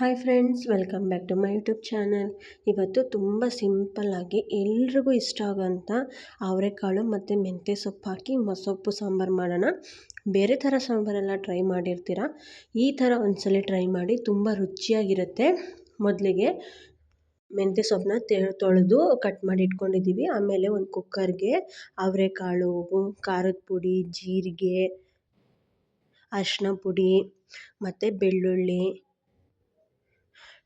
Hi friends, welcome back to my YouTube channel. ಇವತ್ತು ತುಂಬ ಸಿಂಪಲ್ಲಾಗಿ ಎಲ್ರಿಗೂ ಇಷ್ಟ ಆಗೋಂಥ ಅವರೆಕಾಳು ಮತ್ತು ಮೆಂತ್ಯ ಸೊಪ್ಪು ಹಾಕಿ ಮೊಸೊಪ್ಪು ಸಾಂಬಾರು ಮಾಡೋಣ. ಬೇರೆ ಥರ ಸಾಂಬಾರೆಲ್ಲ ಟ್ರೈ ಮಾಡಿರ್ತೀರ? ಈ ಥರ ಒಂದ್ಸಲ ಟ್ರೈ ಮಾಡಿ ತುಂಬ ರುಚಿಯಾಗಿರುತ್ತೆ. ಮೊದಲಿಗೆ ಮೆಂತ್ಯ ಸೊಪ್ಪನ್ನ ತೆ, ತೊಳೆದು ಕಟ್ ಮಾಡಿ ಇಟ್ಕೊಂಡಿದ್ದೀವಿ. ಆಮೇಲೆ ಒಂದು ಕುಕ್ಕರ್ಗೆ ಅವರೆಕಾಳು, ಖಾರದ ಪುಡಿ, ಜೀರಿಗೆ, ಅರಿಶಿನ ಪುಡಿ ಮತ್ತು ಬೆಳ್ಳುಳ್ಳಿ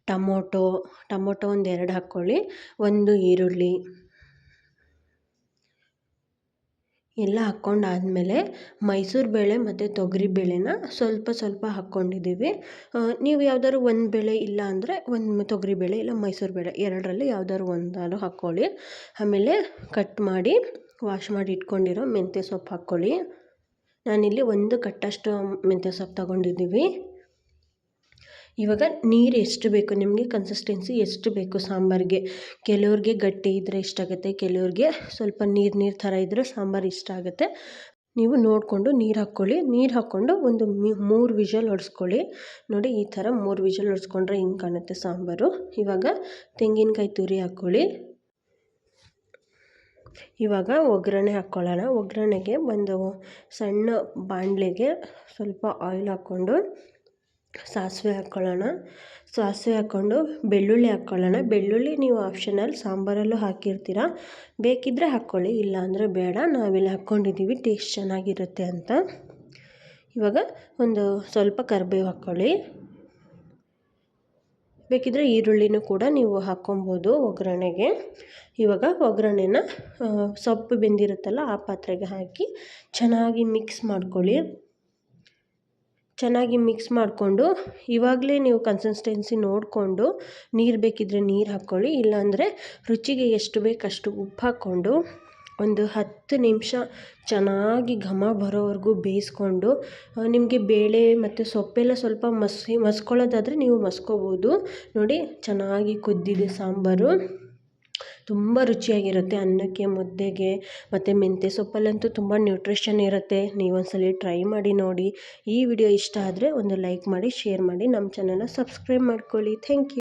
ಟಮೋಟೊ ಟಮೋಟೊ ಒಂದು ಎರಡು ಹಾಕ್ಕೊಳ್ಳಿ ಒಂದು ಈರುಳ್ಳಿ. ಎಲ್ಲ ಹಾಕ್ಕೊಂಡಾದಮೇಲೆ ಮೈಸೂರು ಬೇಳೆ ಮತ್ತು ತೊಗರಿ ಬೇಳೆನ ಸ್ವಲ್ಪ ಸ್ವಲ್ಪ ಹಾಕ್ಕೊಂಡಿದ್ದೀವಿ ನೀವು ಯಾವ್ದಾದ್ರು ಒಂದು ಬೇಳೆ ಇಲ್ಲ ಅಂದರೆ ಒಂದು ತೊಗರಿ ಬೇಳೆ ಇಲ್ಲ ಮೈಸೂರು ಬೇಳೆ ಎರಡರಲ್ಲಿ ಯಾವ್ದಾದ್ರು ಒಂದಾದ್ರು ಹಾಕ್ಕೊಳ್ಳಿ ಆಮೇಲೆ ಕಟ್ ಮಾಡಿ, ವಾಶ್ ಮಾಡಿ ಇಟ್ಕೊಂಡಿರೋ ಮೆಂತ್ಯ ಸೊಪ್ಪು ಹಾಕ್ಕೊಳ್ಳಿ ನಾನಿಲ್ಲಿ ಒಂದು ಕಟ್ಟಷ್ಟು ಮೆಂತ್ಯ ಸೊಪ್ಪು ತಗೊಂಡಿದ್ದೀವಿ. ಇವಾಗ ನೀರು ಎಷ್ಟು ಬೇಕು, ನಿಮಗೆ ಕನ್ಸಿಸ್ಟೆನ್ಸಿ ಎಷ್ಟು ಬೇಕು ಸಾಂಬಾರಿಗೆ? ಕೆಲವ್ರಿಗೆ ಗಟ್ಟಿ ಇದ್ದರೆ ಇಷ್ಟ ಆಗುತ್ತೆ, ಕೆಲವ್ರಿಗೆ ಸ್ವಲ್ಪ ನೀರು ನೀರು ಥರ ಇದ್ದರೆ ಸಾಂಬಾರು ಇಷ್ಟ ಆಗುತ್ತೆ. ನೀವು ನೋಡಿಕೊಂಡು ನೀರು ಹಾಕ್ಕೊಳ್ಳಿ. ನೀರು ಹಾಕ್ಕೊಂಡು ಒಂದು ಮೂರು ವಿಷಲ್ ಹೊಡೆಸ್ಕೊಳ್ಳಿ ನೋಡಿ ಈ ಥರ ಮೂರು ವಿಷಲ್ ಹೊಡೆಸ್ಕೊಂಡ್ರೆ ಹಿಂಗೆ ಕಾಣುತ್ತೆ ಸಾಂಬಾರು. ಇವಾಗ ತೆಂಗಿನಕಾಯಿ ತುರಿ ಹಾಕ್ಕೊಳ್ಳಿ. ಇವಾಗ ಒಗ್ಗರಣೆ ಹಾಕ್ಕೊಳ್ಳೋಣ. ಒಗ್ಗರಣೆಗೆ ಒಂದು ಸಣ್ಣ ಬಾಣಲೆಗೆ ಸ್ವಲ್ಪ ಆಯಿಲ್ ಹಾಕ್ಕೊಂಡು ಸಾಸಿವೆ ಹಾಕ್ಕೊಳ್ಳೋಣ ಸಾಸಿವೆ ಹಾಕ್ಕೊಂಡು ಬೆಳ್ಳುಳ್ಳಿ ಹಾಕ್ಕೊಳ್ಳೋಣ ಬೆಳ್ಳುಳ್ಳಿ ನೀವು ಆಪ್ಷನಲ್ ಸಾಂಬಾರಲ್ಲೂ ಹಾಕಿರ್ತೀರ. ಬೇಕಿದ್ದರೆ ಹಾಕ್ಕೊಳ್ಳಿ, ಇಲ್ಲಾಂದರೆ ಬೇಡ. ನಾವಿಲ್ಲಿ ಹಾಕ್ಕೊಂಡಿದ್ದೀವಿ ಟೇಸ್ಟ್ ಚೆನ್ನಾಗಿರುತ್ತೆ ಅಂತ. ಇವಾಗ ಒಂದು ಸ್ವಲ್ಪ ಕರಿಬೇವು ಹಾಕ್ಕೊಳ್ಳಿ. ಬೇಕಿದ್ದರೆ ಈರುಳ್ಳಿನೂ ಕೂಡ ನೀವು ಹಾಕ್ಕೊಬೋದು ಒಗ್ಗರಣೆಗೆ. ಇವಾಗ ಒಗ್ಗರಣೆನ ಸೊಪ್ಪು ಬೆಂದಿರುತ್ತಲ್ಲ, ಆ ಪಾತ್ರೆಗೆ ಹಾಕಿ ಚೆನ್ನಾಗಿ ಮಿಕ್ಸ್ ಮಾಡ್ಕೊಳ್ಳಿ. ಚೆನ್ನಾಗಿ ಮಿಕ್ಸ್ ಮಾಡಿಕೊಂಡು ಇವಾಗಲೇ ನೀವು ಕನ್ಸಿಸ್ಟೆನ್ಸಿ ನೋಡಿಕೊಂಡು ನೀರು ಬೇಕಿದ್ದರೆ ನೀರು ಹಾಕ್ಕೊಳ್ಳಿ, ಇಲ್ಲಾಂದರೆ ರುಚಿಗೆ ಎಷ್ಟು ಬೇಕು ಅಷ್ಟು ಉಪ್ಪು ಹಾಕ್ಕೊಂಡು ಒಂದು ಹತ್ತು ನಿಮಿಷ ಚೆನ್ನಾಗಿ ಘಮ ಬರೋವರೆಗೂ ಬೇಯಿಸ್ಕೊಂಡು ನಿಮಗೆ ಬೇಳೆ ಮತ್ತು ಸೊಪ್ಪೆಲ್ಲ ಸ್ವಲ್ಪ ಮಸಿ ಮಸ್ಕೊಳ್ಳೋದಾದರೆ ನೀವು ಮಸ್ಕೋಬೋದು. ನೋಡಿ, ಚೆನ್ನಾಗಿ ಕುದ್ದಿದೆ ಸಾಂಬಾರು. ತುಂಬ ರುಚಿಯಾಗಿರುತ್ತೆ ಅನ್ನಕ್ಕೆ, ಮುದ್ದೆಗೆ ಮತ್ತು ಮೆಂತ್ಯ ಸೊಪ್ಪಲ್ಲಂತೂ ತುಂಬ ನ್ಯೂಟ್ರಿಷನ್ ಇರುತ್ತೆ. ನೀವು ಒಂದ್ಸಲ ಟ್ರೈ ಮಾಡಿ ನೋಡಿ. ಈ ವಿಡಿಯೋ ಇಷ್ಟ ಆದರೆ ಒಂದು ಲೈಕ್ ಮಾಡಿ ಶೇರ್ ಮಾಡಿ. ನಮ್ಮ ಚಾನಲ್ನ ಸಬ್ಸ್ಕ್ರೈಬ್ ಮಾಡ್ಕೊಳ್ಳಿ. Thank you